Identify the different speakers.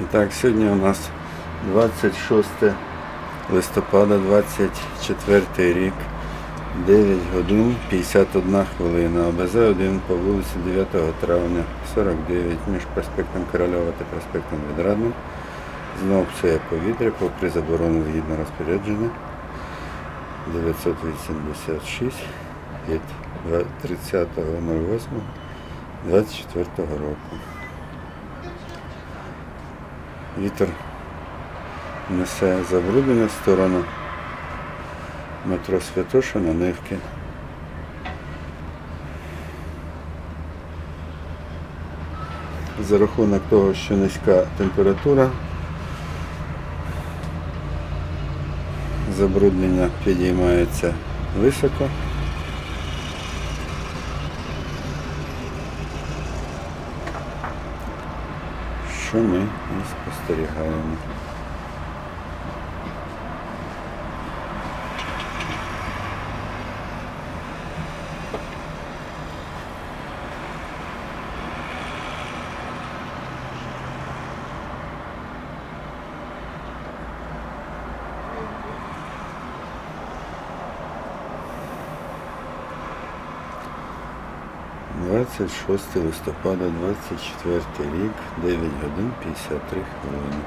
Speaker 1: І так, сьогодні у нас 26 листопада 24 рік, 9 годин 51 хвилина. ОБЗ 1 по вулиці 9 травня 49 між проспектом Корольова та проспектом Відрадним. Знов псує повітря, попри заборону згідно розпорядження 986 від 30.08.24 року. Вітер несе забруднення в сторону метро Святошина, Нивки. За рахунок того, що низька температура, забруднення підіймається високо. Що ми і спостерігаємо. Двадцять шосте листопада, 24 рік, 9 годин 53 хвилини.